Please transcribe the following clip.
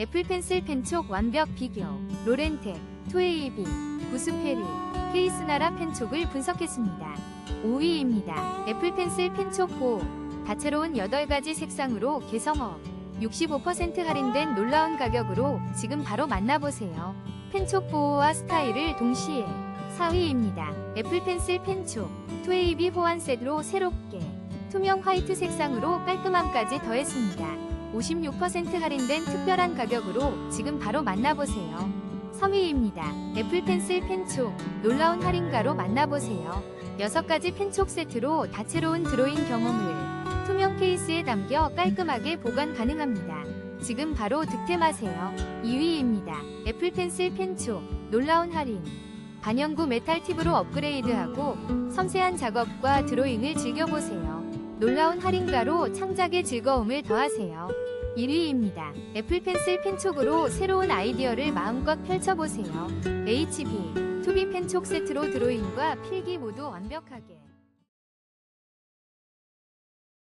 애플 펜슬 펜촉 완벽 비교, 로렌텍, 투에이비, 구스페리, 케이스나라 펜촉을 분석했습니다. 5위입니다. 애플 펜슬 펜촉 보호, 다채로운 8가지 색상으로 개성업, 65% 할인된 놀라운 가격으로 지금 바로 만나보세요. 펜촉 보호와 스타일을 동시에 4위입니다. 애플 펜슬 펜촉, 투에이비 호환 셋으로 새롭게 투명 화이트 색상으로 깔끔함까지 더했습니다. 56% 할인된 특별한 가격으로 지금 바로 만나보세요. 3위입니다. 애플 펜슬 펜촉, 놀라운 할인가로 만나보세요. 6가지 펜촉 세트로 다채로운 드로잉 경험을 투명 케이스에 담겨 깔끔하게 보관 가능합니다. 지금 바로 득템하세요. 2위입니다. 애플 펜슬 펜촉, 놀라운 할인. 반영구 메탈 팁으로 업그레이드하고 섬세한 작업과 드로잉을 즐겨보세요. 놀라운 할인가로 창작의 즐거움을 더하세요. 1위입니다. 애플 펜슬 펜촉으로 새로운 아이디어를 마음껏 펼쳐보세요. HB, 2B 펜촉 세트로 드로잉과 필기 모두 완벽하게.